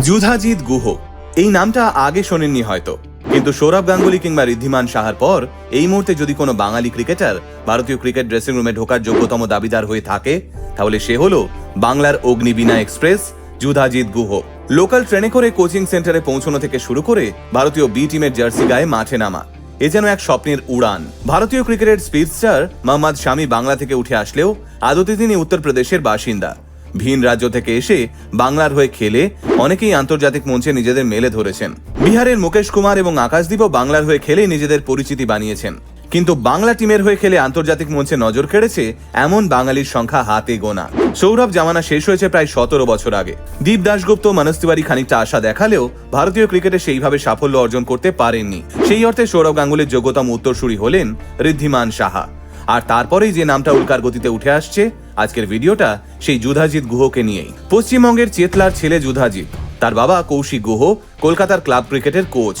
যুধাজিৎ গুহ। এই নামটা আগে শোনেননি হয়তো। কিন্তু সৌরভ গাঙ্গুলি কিংবা ঋদ্ধিমান সাহার পর এই মুহূর্তে যদি কোনো বাঙালি ক্রিকেটার ভারতীয় ক্রিকেট ড্রেসিং রুমে ঢোকার যোগ্যতম দাবিদার হয়ে থাকে, তাহলে সে হলো বাংলার অগ্নিবীণা এক্সপ্রেস, যুধাজিৎ গুহ। লোকাল ট্রেনে করে কোচিং সেন্টারে পৌঁছানো থেকে শুরু করে ভারতীয় বি টিমের জার্সি গায়ে মাঠে নামা। এ যেন এক স্বপ্নের উড়ান। ভারতীয় ক্রিকেটের স্পিড স্টার মোহাম্মদ শামি বাংলা থেকে উঠে আসলেও আদতে তিনি উত্তরপ্রদেশের বাসিন্দা। ভিন রাজ্য থেকে এসে বাংলার হয়ে খেলে অনেকেই আন্তর্জাতিক মঞ্চে নিজেদের মেলে ধরেছেন। বিহারের মুকেশ কুমার এবং আকাশদীপও বাংলার হয়ে খেলে নিজেদের পরিচিতি বানিয়েছেন। কিন্তু বাংলা টিমের হয়ে খেলে আন্তর্জাতিক মঞ্চে নজর কেড়েছে এমন বাঙালির সংখ্যা হাতে গোনা। সৌরভ জামানা শেষ হয়েছে প্রায় সতেরো বছর আগে। দীপ দাশগুপ্ত মানস তিওয়ারি খানিকটা আশা দেখালেও ভারতীয় ক্রিকেটে সেইভাবে সাফল্য অর্জন করতে পারেননি। সেই অর্থে সৌরভ গাঙ্গুলির যোগ্যতম উত্তরসূরি হলেন ঋদ্ধিমান সাহা। আর তারপরেই যে নামটা উল্কার গতিতে উঠে আসছে, আজকের ভিডিওটা সেই যুধাজিৎ গুহকে নিয়েই। পশ্চিমবঙ্গের চেতলার ছেলে যুধাজিৎ, তার বাবা কৌশিক গুহ, কলকাতার ক্লাব ক্রিকেটের কোচ।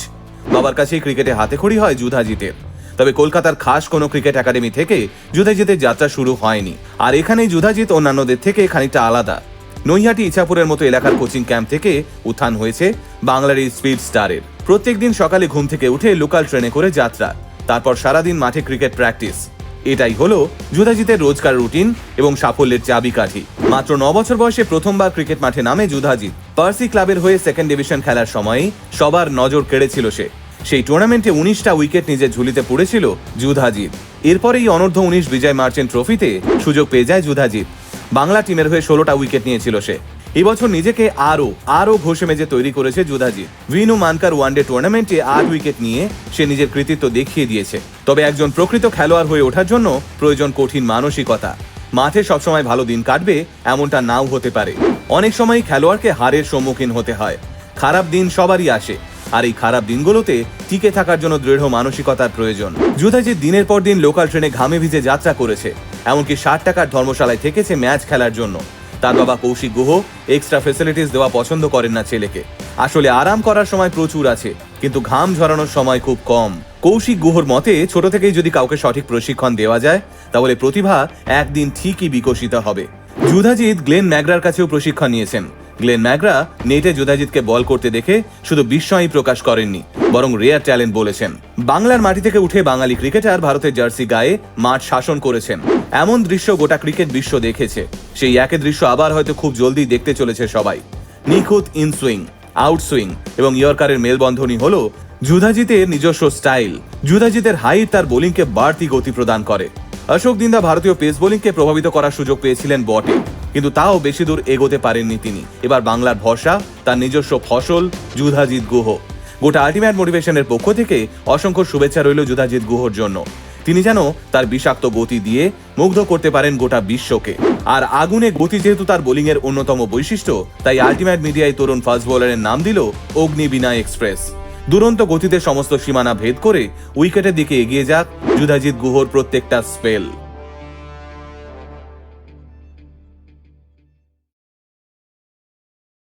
বাবার কাছেই ক্রিকেটে হাতেখড়ি হয় যুধাজিতের। তবে কলকাতার খাস কোনো ক্রিকেট একাডেমি থেকে যুধাজিতের যাত্রা শুরু হয়নি। আর এখানেই যুধাজিৎ অন্যান্যদের থেকে খানিকটা আলাদা। নৈহাটি, ইছাপুরের মতো এলাকার কোচিং ক্যাম্প থেকে উত্থান হয়েছে বাংলার এই স্পিড স্টারের। প্রত্যেকদিন সকালে ঘুম থেকে উঠে লোকাল ট্রেনে করে যাত্রা। তারপর সারাদিন মাঠে ক্রিকেট প্র্যাকটিস। এটাই হলো যুধাজিতের রোজকার রুটিন এবং সাফল্যের চাবিকাঠি। মাত্র ন বছর বয়সে প্রথমবার ক্রিকেট মাঠে নামে যুধাজিৎ। পার্সি ক্লাবের হয়ে সেকেন্ড ডিভিশন খেলার সময় সবার নজর কেড়েছিল সে। সেই টুর্নামেন্টে উনিশটা উইকেট নিজের ঝুলিতে পড়েছিল যুধাজিৎ। এরপরেই অনূর্ধ্ব উনিশ বিজয় মার্চেন্ট ট্রফিতে সুযোগ পেয়ে যায় যুধাজিৎ। বাংলা টিমের হয়ে ষোলোটা উইকেট নিয়েছিল সে। এবছর নিজেকে আরও আরও ঘষে মেজে তৈরি করেছে যুধাজিৎ ভিনু মানকার ওয়ানডে টুর্নামেন্টে আট উইকেট নিয়ে সে নিজের কৃতিত্ব দেখিয়ে দিয়েছে। তবে একজন প্রকৃত খেলোয়াড় হয়ে ওঠার জন্য প্রয়োজন কঠিন মানসিকতা। মাঠে সবসময় ভালো দিন কাটবে এমনটা নাও হতে পারে। অনেক সময় খেলোয়াড়কে হারের সম্মুখীন হতে হয়। খারাপ দিন সবারই আসে, আর এই খারাপ দিনগুলোতে টিকে থাকার জন্য দৃঢ় মানসিকতার প্রয়োজন। যুধাজিৎ দিনের পর দিন লোকাল ট্রেনে ঘামে ভিজে যাত্রা করেছে, এমনকি ষাট টাকার ধর্মশালায় থেকেছে ম্যাচ খেলার জন্য। তার বাবা কৌশিক গুহ এক্সট্রা ফেসিলিটিস দেওয়া পছন্দ করেন না ছেলেকে। আসলে আরাম করার সময় প্রচুর আছে, কিন্তু ঘাম ঝরানোর সময় খুব কম। কৌশিক গুহর মতে, ছোট থেকেই যদি কাউকে সঠিক প্রশিক্ষণ দেওয়া যায়, তাহলে প্রতিভা একদিন ঠিকই বিকশিত হবে। যুধাজিৎ গ্লেন ম্যাগরার কাছেও প্রশিক্ষণ নিয়েছেন। গ্লেন ম্যাগরা নেটে যুধাজিৎকে বল করতে দেখে শুধু বিস্ময়ই প্রকাশ করেননি, বরং রেয়ার ট্যালেন্ট বলেছেন। বাংলার মাটি থেকে উঠে বাঙালি ক্রিকেটার ভারতের জার্সি গায়ে মাঠ শাসন করেছেন। এমন দৃশ্য গোটা ক্রিকেট বিশ্ব দেখেছে। সেই একই দৃশ্য আবার হয়তো খুব জলদি দেখতে চলেছে সবাই। নিখুঁত ইন সুইং, আউট সুইং এবং ইয়র্কারের মেলবন্ধনই হলো যুধাজিতের নিজস্ব স্টাইল। যুধাজিতের হাইট তার বোলিংকে বাড়তি গতি প্রদান করে। অশোক দিন্দা ভারতীয় পেস বোলিংকে প্রভাবিত করার সুযোগ পেয়েছিলেন বটে। কিন্তু তাও বেশি দূর এগোতে পারেননি তিনি। এবার বাংলার ভরসা, তার নিজস্ব ফসল, যুধাজিৎ গুহ। গোটা আল্টিমেট মোটিভেশনের পক্ষ থেকে অসংখ্য শুভেচ্ছা রইল যুধাজিৎ গুহর জন্য। তিনি যেন তার বিষাক্ত গতি দিয়ে মুগ্ধ করতে পারেন গোটা বিশ্বকে। আর আগুনে গতি যেহেতু তার বোলিং এর অন্যতম বৈশিষ্ট্য, তাই আল্টিমেট মিডিয়ায় তরুণ ফাস্ট বোলারের নাম দিল অগ্নিবীণা এক্সপ্রেস। দুরন্ত গতিতে সমস্ত সীমানা ভেদ করে উইকেটের দিকে এগিয়ে যাক যুধাজিৎ গুহর প্রত্যেকটা স্পেল।